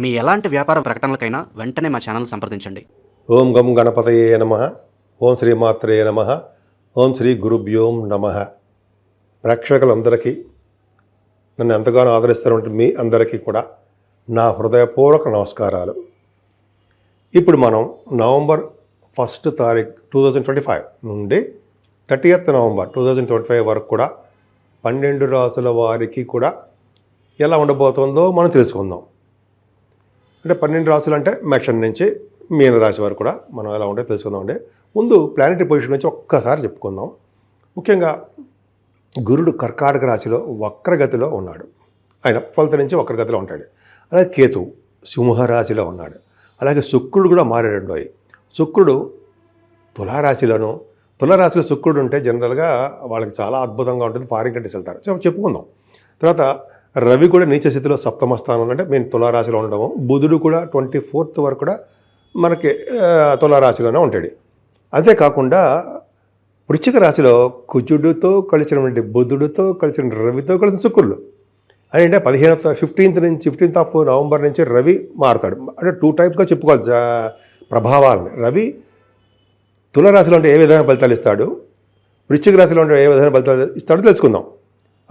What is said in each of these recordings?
మీ ఎలాంటి వ్యాపార ప్రకటనలకైనా వెంటనే మా ఛానల్ సంప్రదించండి. ఓం గం గణపతయే నమ. ఓం శ్రీమాత్రే నమ. ఓం శ్రీ గురుభ్యోం నమ. ప్రేక్షకులందరికీ నన్ను ఎంతగానో ఆదరిస్తున్నటువంటి మీ అందరికీ కూడా నా హృదయపూర్వక నమస్కారాలు. ఇప్పుడు మనం నవంబర్ ఫస్ట్ తారీఖు టూ థౌజండ్ ట్వంటీ ఫైవ్ నుండి thirtieth November two thousand twenty five వరకు కూడా పన్నెండు రాసుల వారికి కూడా ఎలా ఉండబోతుందో మనం తెలుసుకుందాం. అంటే పన్నెండు రాశులు అంటే మేషన్ నుంచి మీన రాశి వరకు కూడా మనం ఎలా ఉంటే తెలుసుకుందామండి ముందు ప్లానెటరీ పొజిషన్ నుంచి ఒక్కసారి చెప్పుకుందాం. ముఖ్యంగా గురుడు కర్కాటక రాశిలో వక్రగతిలో ఉన్నాడు. ఆయన ఫలిత నుంచి వక్రగతిలో ఉంటాడు. అలాగే కేతు సింహరాశిలో ఉన్నాడు. అలాగే శుక్రుడు కూడా మారాడు శుక్రుడు తులారాశిలోను తులారాశిలో శుక్రుడు ఉంటే జనరల్గా వాళ్ళకి చాలా అద్భుతంగా ఉంటుంది. ఫారిన్ కంట్రీస్ వెళ్తారు. సో చెప్పుకుందాం. తర్వాత రవి కూడా నీచ స్థితిలో సప్తమ స్థానం అంటే మేము తులారాశిలో ఉండము బుధుడు కూడా ట్వంటీ ఫోర్త్ వరకు కూడా మనకి తులారాశిలోనే ఉంటాడు. అంతేకాకుండా వృశ్చిక రాశిలో కుజుడితో కలిసినటువంటి బుధుడితో కలిసిన రవితో కలిసిన శుక్రుడు అంటే పదిహేను ఫిఫ్టీన్త్ నుంచి ఫిఫ్టీన్త్ ఆఫ్ నవంబర్ నుంచి రవి మారుతాడు. అంటే టూ టైప్గా చెప్పుకోవాలి. జా- ప్రభావాలని. రవి తులరాశిలో ఉంటే ఏ విధమైన ఫలితాలు ఇస్తాడు? వృశ్చిక రాశిలో ఉంటే ఏ విధమైన ఫలితాలు ఇస్తాడో తెలుసుకుందాం.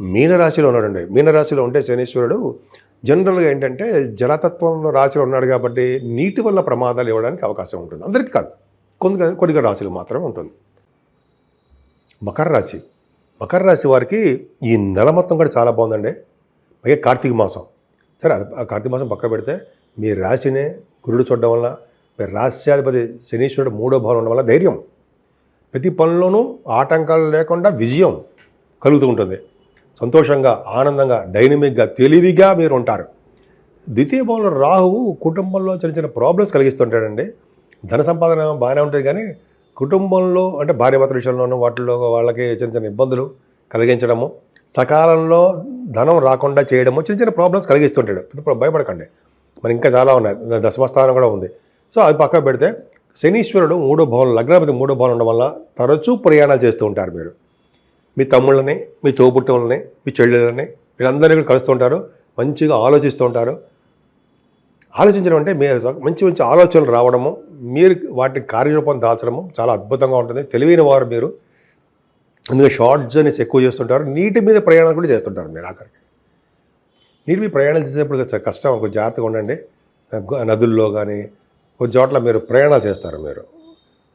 మీనరాశిలో ఉన్నాడండి. మీనరాశిలో ఉంటే శనీశ్వరుడు జనరల్గా ఏంటంటే జలతత్వంలో రాశిలో ఉన్నాడు కాబట్టి నీటి వల్ల ప్రమాదాలు ఇవ్వడానికి అవకాశం ఉంటుంది. అందరికీ కాదు. కొన్ని కొన్ని రాశులు మాత్రమే ఉంటుంది. మకర రాశి. మకర రాశి వారికి ఈ నెల మొత్తం కూడా చాలా బాగుందండి. పైగా కార్తీక మాసం. సరే అది కార్తీక మాసం పక్క పెడితే మీ రాశినే గురుడు చూడడం వల్ల మీ రాశ్యాధిపతి శనీశ్వరుడు మూడో భావం ఉండడం వల్ల ధైర్యం. ప్రతి పనిలోనూ ఆటంకాలు లేకుండా విజయం కలుగుతూ ఉంటుంది. సంతోషంగా ఆనందంగా డైనమిక్గా తెలివిగా మీరు ఉంటారు. ద్వితీయ భావంలో రాహువు కుటుంబంలో చిన్న చిన్న ప్రాబ్లమ్స్ కలిగిస్తుంటాడండి. ధన సంపాదన బాగానే ఉంటుంది కానీ కుటుంబంలో అంటే భార్యాభర్తల విషయంలోనూ వాటిల్లో వాళ్ళకి చిన్న చిన్న ఇబ్బందులు కలిగించడము సకాలంలో ధనం రాకుండా చేయడము చిన్న చిన్న ప్రాబ్లమ్స్ కలిగిస్తుంటాడు. ఇప్పుడు భయపడకండి. మరి ఇంకా చాలా ఉన్నాయి. దశమస్థానం కూడా ఉంది. సో అది పక్కకు పెడితే శనీశ్వరుడు మూడో భవనం లగ్నపతి మూడో భవనం ఉండడం వల్ల తరచూ ప్రయాణాలు చేస్తూ ఉంటారు మీరు. మీ తమ్ముళ్ళని మీ తోబుట్టువులని మీ చెల్లెళ్ళని వీళ్ళందరినీ కూడా కలుస్తుంటారు మంచిగా ఆలోచిస్తూ ఉంటారు. ఆలోచించడం అంటే మీరు మంచి మంచి ఆలోచనలు రావడము మీరు వాటి కార్యరూపం దాల్చడము చాలా అద్భుతంగా ఉంటుంది. తెలివైన వారు మీరు. అందుకే షార్ట్ జర్నీస్ ఎక్కువ చేస్తుంటారు. నీటి మీద ప్రయాణం కూడా చేస్తుంటారు మీరు ఆఖరికి. నీటి మీద ప్రయాణం చేసేటప్పుడు కష్టం ఒక జాగ్రత్తగా ఉండండి. నదుల్లో కానీ కొన్ని చోట్ల మీరు ప్రయాణాలు చేస్తారు మీరు.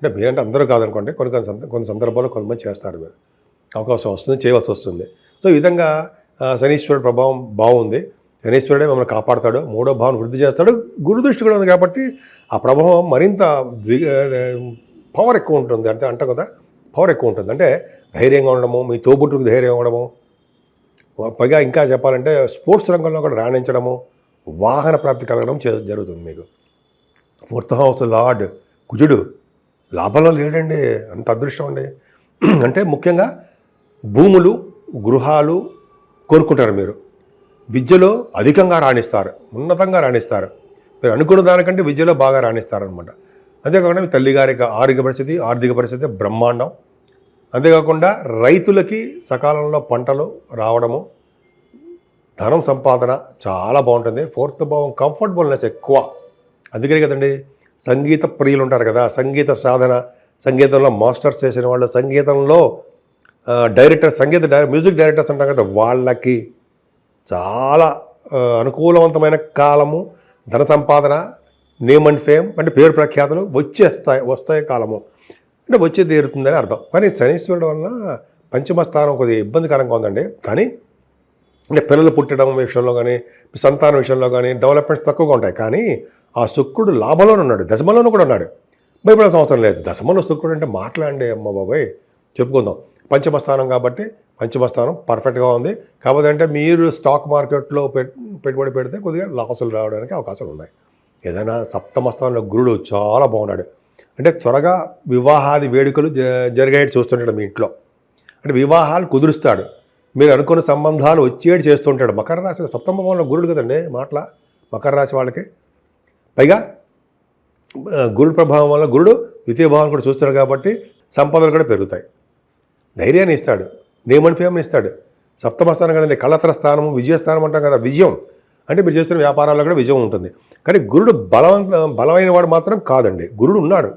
అంటే మీరంటే అందరూ కాదనుకోండి కొన్ని కొన్ని కొన్ని సందర్భాల్లో కొంతమంది చేస్తారు మీరు. అవకాశం వస్తుంది చేయవలసి వస్తుంది. సో ఈ విధంగా శనీశ్వరుడు ప్రభావం బాగుంది. శనీశ్వరుడే మమ్మల్ని కాపాడతాడు మూడో భావం వృద్ధి చేస్తాడు. గురుదృష్టి కూడా ఉంది కాబట్టి ఆ ప్రభావం మరింత పవర్ ఎక్కువ ఉంటుంది. అంటే అంట కదా పవర్ ఎక్కువ ఉంటుంది. అంటే ధైర్యంగా ఉండడము మీ తోబుట్టుకు ధైర్యంగా ఉండడము పైగా ఇంకా చెప్పాలంటే స్పోర్ట్స్ రంగంలో కూడా రాణించడము వాహన ప్రాప్తి కలగడం జరుగుతుంది మీకు. ఫోర్త్ హౌస్ లార్డ్ కుజుడు లాభంలో లేడండి అంత అదృష్టం అండి. అంటే ముఖ్యంగా భూములు గృహాలు కోరుకుంటారు మీరు. విద్యలో అధికంగా రాణిస్తారు. ఉన్నతంగా రాణిస్తారు. మీరు అనుకున్న దానికంటే విద్యలో బాగా రాణిస్తారనమాట అంతేకాకుండా మీ తల్లిగారి యొక్క ఆరోగ్య పరిస్థితి ఆర్థిక పరిస్థితి బ్రహ్మాండం. అంతేకాకుండా రైతులకి సకాలంలో పంటలు రావడము ధనం సంపాదన చాలా బాగుంటుంది. ఫోర్త్ భావం కంఫర్టబుల్నెస్ ఎక్కువ. అందుకనే కదండి సంగీత ప్రియులు ఉంటారు కదా సంగీత సాధన సంగీతంలో మాస్టర్స్ చేసిన వాళ్ళు సంగీతంలో డైరెక్టర్ సంగీత డైరెక్ మ్యూజిక్ డైరెక్టర్స్ అంటాం కదా వాళ్ళకి చాలా అనుకూలవంతమైన కాలము ధన సంపాదన నేమ్ అండ్ ఫేమ్ అంటే పేరు ప్రఖ్యాతులు వచ్చేస్తాయి వస్తాయి కాలము. అంటే వచ్చి తీరుతుందని అర్థం. కానీ శనీశ్వరుడు వలన పంచమ స్థానం కొద్దిగా ఇబ్బందికరంగా ఉందండి. కానీ అంటే పిల్లలు పుట్టడం విషయంలో కానీ సంతానం విషయంలో కానీ డెవలప్మెంట్స్ తక్కువగా ఉంటాయి. కానీ ఆ శుక్రుడు లాభంలోనే ఉన్నాడు దశమలోనూ కూడా ఉన్నాడు. భయపడాల్సిన అవసరం లేదు. దశమలో శుక్రుడు అంటే మాట్లాడండి అమ్మ బాబాయ్. చెప్పుకుందాం. పంచమ స్థానం కాబట్టి పంచమ స్థానం పర్ఫెక్ట్గా ఉంది. కాకపోతే అంటే మీరు స్టాక్ మార్కెట్లో పెట్టుబడి పెడితే కొద్దిగా లాసులు రావడానికి అవకాశాలు ఉన్నాయి. ఏదైనా సప్తమ స్థానంలో గురుడు చాలా బాగున్నాడు. అంటే త్వరగా వివాహాది వేడుకలు జ జరిగేట్టు చూస్తుంటాడు మీ ఇంట్లో. అంటే వివాహాలు కుదురుస్తాడు. మీరు అనుకున్న సంబంధాలు వచ్చేటి చేస్తుంటాడు. మకర రాశి సప్తమ భవనంలో గురుడు కదండి మాటల మకర రాశి వాళ్ళకి. పైగా గురుడు ప్రభావం వల్ల గురుడు ద్వితీయ భావం కూడా చూస్తాడు కాబట్టి సంపదలు కూడా పెరుగుతాయి. ధైర్యాన్ని ఇస్తాడు. నేమ్ అండ్ ఫేమ్ ఇస్తాడు. సప్తమ స్థానం కదండి కళత్ర స్థానము విజయస్థానం అంటాం కదా విజయం. అంటే మీరు చేస్తున్న వ్యాపారాల్లో కూడా విజయం ఉంటుంది. కానీ గురుడు బలవంత బలమైన వాడు మాత్రం కాదండి. గురుడు ఉన్నాడు.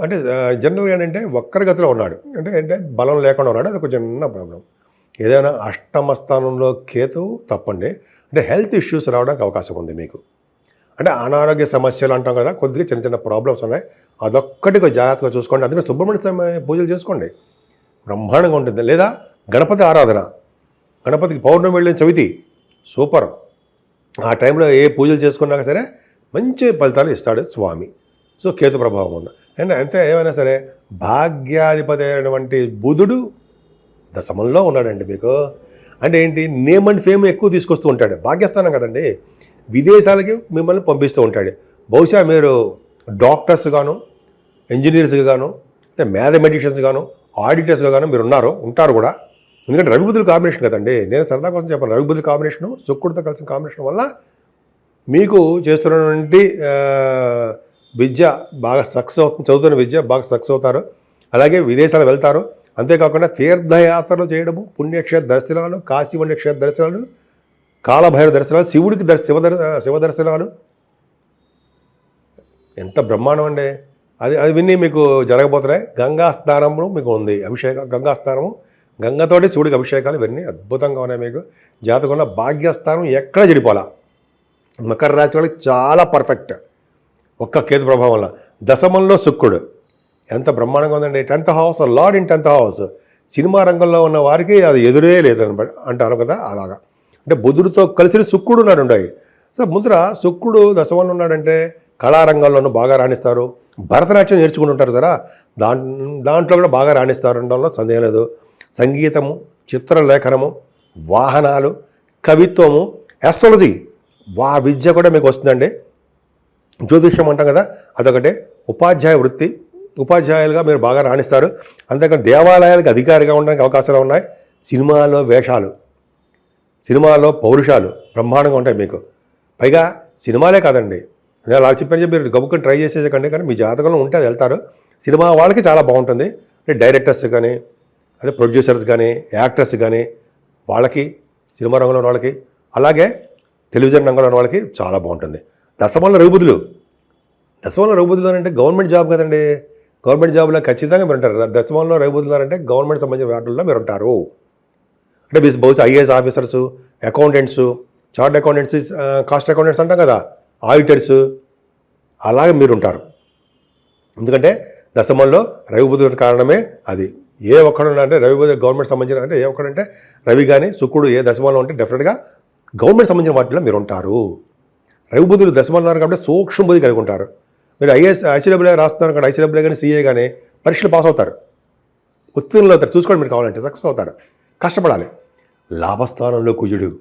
అంటే జనరల్గా ఏంటంటే వక్రగతిలో ఉన్నాడు. అంటే అంటే బలం లేకుండా ఉన్నాడు. అది ఒక చిన్న ప్రాబ్లం ఏదైనా అష్టమ స్థానంలో కేతు తప్పండి. అంటే హెల్త్ ఇష్యూస్ రావడానికి అవకాశం ఉంది మీకు. అంటే అనారోగ్య సమస్యలు అంటాం కదా కొద్దిగా చిన్న చిన్న ప్రాబ్లమ్స్ ఉన్నాయి. అదొక్కటి జాగ్రత్తగా చూసుకోండి. అందుకే సుబ్రహ్మణ్య స్వామి పూజలు చేసుకోండి. బ్రహ్మాండంగా ఉంటుంది. లేదా గణపతి ఆరాధన. గణపతికి పౌర్ణమి వెళ్ళిన చవితి. సూపర్. ఆ టైంలో ఏ పూజలు చేసుకున్నా సరే మంచి ఫలితాలు ఇస్తాడు స్వామి. సో కేతు ప్రభావం ఉన్న అండ్ అంతే ఏమైనా సరే భాగ్యాధిపతి అయినటువంటి బుధుడు దశమంలో ఉన్నాడండి మీకు. అంటే ఏంటి? నేమ్ అండ్ ఫేమ్ ఎక్కువ తీసుకొస్తూ ఉంటాడు. భాగ్యస్థానం కదండి. విదేశాలకి మిమ్మల్ని పంపిస్తూ ఉంటాడు. బహుశా మీరు డాక్టర్స్ గాను ఇంజనీర్స్ గాను అంటే మ్యాథమెటిషియన్స్ గాను ఆడిటర్స్గా కానీ మీరు ఉన్నారు ఉంటారు కూడా. ఎందుకంటే రవిబుద్ధుల కాంబినేషన్ కదండి. నేను సరదా కోసం చెప్పాను రవిబుద్ధుల కాంబినేషను శుక్రుడితో కలిసిన కాంబినేషన్ వల్ల మీకు చేస్తున్నటువంటి విద్య బాగా సక్సెస్ అవుతుంది చదువుతున్న విద్య బాగా సక్సెస్ అవుతారు. అలాగే విదేశాలు వెళ్తారు. అంతేకాకుండా తీర్థయాత్రలు చేయడము పుణ్యక్షేత్ర దర్శనాలు కాశీ పుణ్యక్షేత్ర దర్శనాలు కాలభైరవ దర్శనాలు శివుడికి దర్శ శివ శివ దర్శనాలు. ఎంత బ్రహ్మాండం అండి. అది అది విని మీకు జరగబోతున్నాయి. గంగా స్నానము మీకు ఉంది. అభిషేకం గంగా స్నానము గంగతోటి శివుడికి అభిషేకాలు ఇవన్నీ అద్భుతంగా ఉన్నాయి మీకు. జాతకంలో భాగ్యస్థానం ఎక్కడ చెడిపోలా? మకర రాశి వాళ్ళకి చాలా పర్ఫెక్ట్ ఒక్క కేతు ప్రభావం వల్ల. దశమంలో శుక్రుడు. ఎంత బ్రహ్మాండంగా ఉందండి. Tenth house lord in tenth house. Cinema రంగంలో ఉన్న వారికి అది ఎదురే లేదనమాట అంటారు కదా అలాగా. అంటే బుధుడితో కలిసి శుక్రుడు ఉన్నాడు ఉండాయి. సో ముద్ర శుక్రుడు దశమంలో ఉన్నాడంటే కళారంగంలోనూ బాగా రాణిస్తారు. భరతనాట్యం నేర్చుకుంటుంటారు సరా దాం దాంట్లో కూడా బాగా రాణిస్తారు అనడంలో సందేహం లేదు. సంగీతము చిత్రలేఖనము వాహనాలు కవిత్వము ఆస్ట్రాలజీ వా విద్య కూడా మీకు వస్తుందండి. జ్యోతిష్యం అంటాం కదా అదొకటే. ఉపాధ్యాయ వృత్తి ఉపాధ్యాయులుగా మీరు బాగా రాణిస్తారు. అంతేకాదు దేవాలయాలకు అధికారిగా ఉండడానికి అవకాశాలు ఉన్నాయి. సినిమాలో వేషాలు సినిమాలో పౌరుషాలు బ్రహ్మాండంగా ఉంటాయి మీకు. పైగా సినిమాలే కాదండి నేను అలా చెప్పాను చెప్పి మీరు గబుక్కుని ట్రై చేసేసకండి కానీ మీ జాతకంలో ఉంటే అది వెళ్తారు. సినిమా వాళ్ళకి చాలా బాగుంటుంది. అంటే డైరెక్టర్స్ కానీ అదే ప్రొడ్యూసర్స్ కానీ యాక్టర్స్ కానీ వాళ్ళకి సినిమా రంగంలో ఉన్న వాళ్ళకి అలాగే టెలివిజన్ రంగంలో ఉన్న వాళ్ళకి చాలా బాగుంటుంది. దశమంలో రఘుబుద్ధులు దశమంలో రఘుబుద్ధులు అంటే గవర్నమెంట్ జాబ్ కదండి. గవర్నమెంట్ జాబ్లో ఖచ్చితంగా మీరు ఉంటారు. దశమంలో రఘుబుద్ధులు అంటే గవర్నమెంట్ సంబంధించిన వాటిల్లో మీరు ఉంటారు. అంటే బహుశా IAS officers accountants chart accountants cost accountants అంటాం కదా. ఆడిటర్స్ అలాగే మీరు ఉంటారు ఎందుకంటే దశమంలో రవి కారణమే అది. ఏ ఒక్కడు అంటే రవిబుధ గవర్నమెంట్ సంబంధించిన అంటే ఏ ఒక్కడంటే రవి కానీ శుక్రుడు ఏ దశమంలో ఉంటే డెఫినెట్గా గవర్నమెంట్ సంబంధించిన వాటిలో మీరు ఉంటారు రవి బుధుడు దశమంలో ఉన్నారు కాబట్టి సూక్ష్మ బుద్ధి కలిగి ఉంటారు. మీరు ఐఏఎస్ ఐసీడబ్ల్యూ రాస్తున్నారు కానీ ఐసీడబ్ల్యూ కానీ సీఏ కానీ పరీక్షలు పాస్ అవుతారు. ఉత్తీర్ణులు అవుతారు. చూసుకోండి మీరు కావాలంటే సక్సెస్ అవుతారు. కష్టపడాలి. లాభస్థానంలో కుజుడు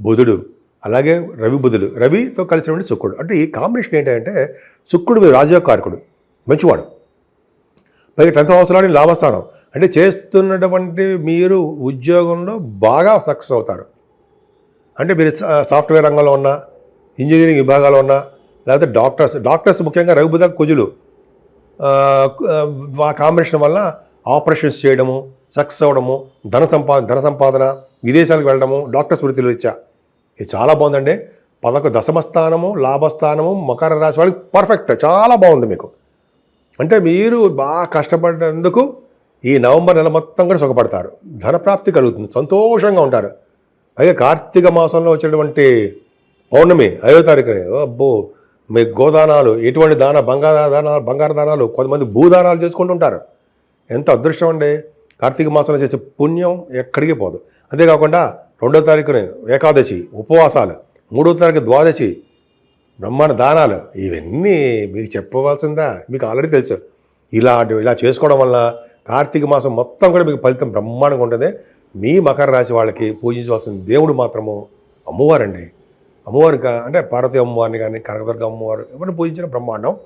బుధుడు అలాగే రవి బుధుడు రవితో కలిసినటువంటి శుక్రుడు. అంటే ఈ కాంబినేషన్ ఏంటంటే శుక్రుడు మీరు రాజయోగకారకుడు మంచివాడు. పైగా టెన్త్ హౌస్లోని లాభస్థానం. అంటే చేస్తున్నటువంటి మీరు ఉద్యోగంలో బాగా సక్సెస్ అవుతారు. అంటే మీరు సా- సాఫ్ట్వేర్ రంగంలో ఉన్న ఇంజనీరింగ్ విభాగాల్లో ఉన్నా లేకపోతే డాక్టర్స్ డాక్టర్స్ ముఖ్యంగా రఘుబుధ కుజులు. ఆ, కాంబినేషన్ వల్ల ఆపరేషన్స్ చేయడము సక్సెస్ అవ్వడము ధన సంపా ధన సంపాదన విదేశాలకు వెళ్ళడము డాక్టర్స్ వృత్తిలో ఇచ్చా. ఇది చాలా బాగుందండి. పదకొండు దశమస్థానము లాభస్థానము మకర రాశి వాళ్ళకి పర్ఫెక్ట్ చాలా బాగుంది మీకు. అంటే మీరు బాగా కష్టపడినందుకు ఈ నవంబర్ నెల మొత్తం కూడా సుఖపడతారు. ధనప్రాప్తి కలుగుతుంది. సంతోషంగా ఉంటారు. అలాగే కార్తీక మాసంలో వచ్చేటువంటి పౌర్ణమి ఐదో తారీఖునే. అబ్బో మీ గోదానాలు ఎటువంటి దాన బంగారు దానాలు బంగారు దానాలు కొంతమంది భూదానాలు చేసుకుంటుంటారు ఎంత అదృష్టం అండి. కార్తీక మాసంలో చేసే పుణ్యం ఎక్కడికి పోదు. అంతేకాకుండా రెండో తారీఖున ఏకాదశి ఉపవాసాలు. మూడో తారీఖు ద్వాదశి బ్రహ్మాండ దానాలు. ఇవన్నీ మీకు చెప్పవలసిందా? మీకు ఆల్రెడీ తెలుసు. ఇలాంటి ఇలా చేసుకోవడం వల్ల కార్తీక మాసం మొత్తం కూడా మీకు ఫలితం బ్రహ్మాండంగా ఉంటుంది. మీ మకర రాశి వాళ్ళకి పూజించవలసిన దేవుడు మాత్రము అమ్మవారండి. అమ్మవారు కా- అంటే పార్వతి అమ్మవారిని కానీ కనకదుర్గ అమ్మవారు ఎవరిని పూజించిన బ్రహ్మాండం.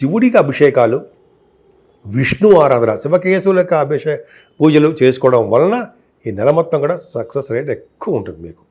శివుడికి అభిషేకాలు విష్ణు ఆరాధన శివకేశువుల యొక్క అభిషే పూజలు చేసుకోవడం వలన ఈ నెల మొత్తం కూడా సక్సెస్ రేట్ ఎక్కువ ఉంటుంది మీకు.